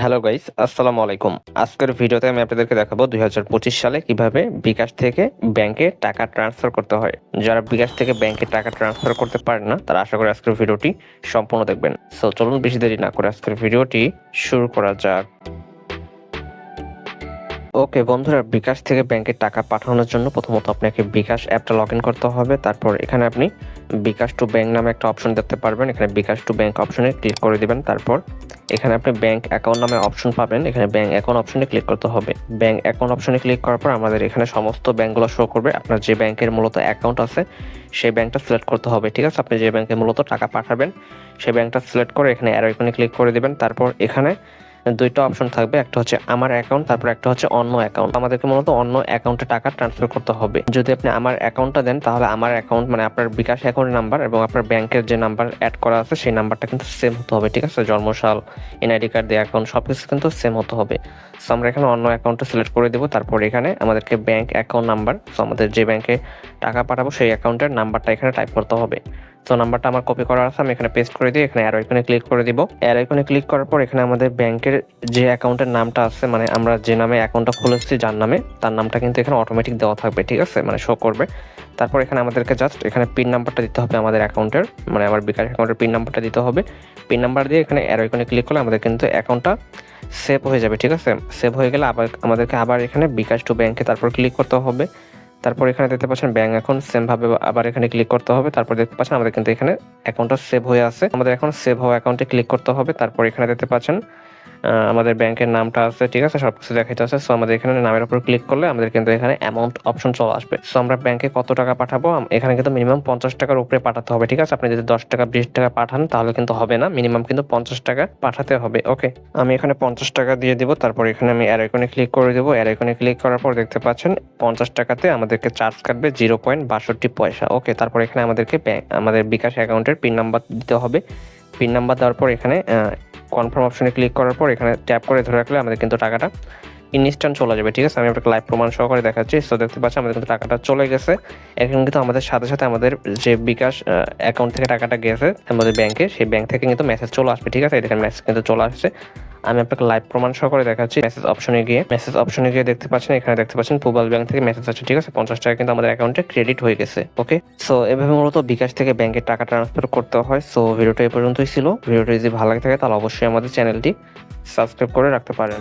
Hello guys আসসালামু আলাইকুম আজকের ভিডিওতে আমি আপনাদেরকে দেখাবো দুই হাজার পঁচিশ সালে কীভাবে বিকাশ থেকে ব্যাংকে টাকা ট্রান্সফার করতে হয়। যারা বিকাশ থেকে ব্যাংকে টাকা ট্রান্সফার করতে পারেন না, তারা আশা করি আজকের ভিডিওটি সম্পূর্ণ দেখবেন। সো চলুন বেশি দেরি না করে আজকের ভিডিওটি শুরু করা যাক। ওকে বন্ধুরা বিকাশ থেকে ব্যাংকে টাকা পাঠানোর জন্য প্রথমত আপনাকে বিকাশ অ্যাপটা লগ করতে হবে। তারপর এখানে আপনি বিকাশ টু ব্যাংক নামে একটা অপশন দেখতে পারবেন। এখানে বিকাশ টু ব্যাংক অপশনে ক্লিক করে দিবেন। তারপর এখানে আপনি ব্যাংক অ্যাকাউন্ট নামে অপশন পাবেন। এখানে ব্যাংক অ্যাকাউন্ট অপশনে ক্লিক করতে হবে। ব্যাংক অ্যাকাউন্ট অপশনে ক্লিক করার পর আমাদের এখানে সমস্ত ব্যাংকগুলো শো করবে। আপনার যে ব্যাংকের মূলত অ্যাকাউন্ট আছে, সেই ব্যাংকটা সিলেক্ট করতে হবে। ঠিক আছে? আপনি যে ব্যাংকে মূলত টাকা পাঠাবেন, সেই ব্যাংকটা সিলেক্ট করে এখানে অ্যারো আইকনে ক্লিক করে দিবেন। তারপর এখানে দুইটা অপশন থাকবে, একটা হচ্ছে আমার অ্যাকাউন্ট তারপর একটা হচ্ছে অন্য অ্যাকাউন্ট আমাদেরকে মূলত অন্য অ্যাকাউন্টে টাকা ট্রান্সফার করতে হবে। যদি আপনি আমার অ্যাকাউন্টটা দেন, তাহলে আমার অ্যাকাউন্ট মানে আপনার বিকাশ অ্যাকাউন্ট নাম্বার এবং আপনার ব্যাংকের যে নাম্বার অ্যাড করা আছে, সেই নাম্বারটা কিন্তু সেম হতে হবে, ঠিক আছে? জন্মসাল এনআইডি কার্ড দিয়ে অ্যাকাউন্ট সব কিছু কিন্তু সেম হতে হবে। সো আমরা এখানে অন্য অ্যাকাউন্টটা সিলেক্ট করে দেবো, তারপর এখানে আমাদেরকে ব্যাংক অ্যাকাউন্ট নাম্বার সো আমাদের যে ব্যাংকে টাকা পাঠাবো, সেই অ্যাকাউন্টের নাম্বারটা এখানে টাইপ করতে হবে। তো নাম্বারটা আমার কপি করা আছে, আমি এখানে পেস্ট করে দিই এখানে অ্যারো আইকনে ক্লিক করে দিব। অ্যারো আইকনে ক্লিক করার পর এখানে আমাদের ব্যাংকের যে অ্যাকাউন্টের নামটা আছে মানে আমরা যে নামে অ্যাকাউন্টটা খুলেছি, যার নামে, তার নামটা কিন্তু এখানে অটোমেটিক দেওয়া থাকবে, ঠিক আছে? মানে শো করবে। তারপর এখানে আমাদেরকে জাস্ট এখানে পিন নাম্বারটা দিতে হবে আমাদের অ্যাকাউন্টের মানে আমার বিকাশ অ্যাকাউন্টের পিন নাম্বারটা দিতে হবে। পিন নাম্বার দিয়ে এখানে অ্যারো আইকনে ক্লিক করলে আমাদের কিন্তু অ্যাকাউন্টটা সেভ হয়ে যাবে, ঠিক আছে? সেভ হয়ে গেলে আবার আমাদেরকে আবার এখানে বিকাশ টু ব্যাংকে তারপর ক্লিক করতে হবে। তারপর এখানে দেখতে পাচ্ছেন ব্যাঙ্ক অ্যাকাউন্ট সেম ভাবে আবার এখানে ক্লিক করতে হবে। তারপর দেখতে পাচ্ছেন আমাদের কিন্তু এখানে অ্যাকাউন্টটা সেভ হয়ে আছে। আমাদের এখন সেভ হওয়া অ্যাকাউন্টে ক্লিক করতে হবে। তারপর এখানে দেখতে পাচ্ছেন আমাদের ব্যাংকের নামটা আছে, ঠিক আছে? সব কিছু দেখাইতে আছে। সো আমাদের এখানে নামের উপর ক্লিক করলে আমাদের কিন্তু এখানে অ্যামাউন্ট অপশন চলে আসবে। সো আমরা ব্যাংকে কত টাকা পাঠাবো? এখানে কিন্তু মিনিমাম পঞ্চাশ টাকার উপরে পাঠাতে হবে, ঠিক আছে? আপনি যদি দশ টাকা, বিশ টাকা পাঠান, তাহলে কিন্তু হবে না। মিনিমাম কিন্তু পঞ্চাশ টাকা পাঠাতে হবে ওকে আমি এখানে পঞ্চাশ টাকা দিয়ে দিব, তারপর এখানে আমি অ্যারো আইকনে ক্লিক করে দেবো। অ্যারো আইকনে ক্লিক করার পর দেখতে পাচ্ছেন, পঞ্চাশ টাকাতে আমাদেরকে চার্জ কাটবে জিরো পয়েন্ট বাষট্টি পয়সা ওকে তারপর এখানে আমাদেরকে ব্যাংক আমাদের বিকাশ অ্যাকাউন্টের পিন নাম্বার দিতে হবে। পিন নাম্বার দেওয়ার পর এখানে কনফার্ম অপশনে ক্লিক করার পর এখানে ট্যাপ করে ধরে রাখলে আমাদের কিন্তু টাকাটা ইনস্ট্যান্ট চলে যাবে, ঠিক আছে? আমি আপনাকে লাইভ প্রমাণ সহকারে দেখাচ্ছি। সো দেখতে পাচ্ছি আমাদের কিন্তু টাকাটা চলে গেছে। এখন কিন্তু আমাদের সাথে সাথে আমাদের যে বিকাশ অ্যাকাউন্ট থেকে টাকাটা গেছে আমাদের ব্যাংকে সেই ব্যাংক থেকে কিন্তু মেসেজ চলে আসবে, ঠিক আছে? এখানে মেসেজ কিন্তু চলে আসছে। আমি আপনাকে লাইভ প্রমাণ সহকারে দেখাচ্ছি মেসেজ অপশনে গিয়ে। মেসেজ অপশনে গিয়ে দেখতে পাচ্ছেন, এখানে দেখতে পাচ্ছেন পুবাল ব্যাংক থেকে মেসেজ আছে ঠিক আছে? পঞ্চাশ টাকা কিন্তু আমাদের অ্যাকাউন্টে ক্রেডিট হয়ে গেছে ওকে সো এভাবে মূলত বিকাশ থেকে ব্যাংকে টাকা ট্রান্সফার করতে হয়। সো ভিডিওটা এই পর্যন্তই ছিল। ভিডিওটা যদি ভালো লাগে থাকে, তাহলে অবশ্যই আমাদের চ্যানেলটি সাবস্ক্রাইব করে রাখতে পারেন।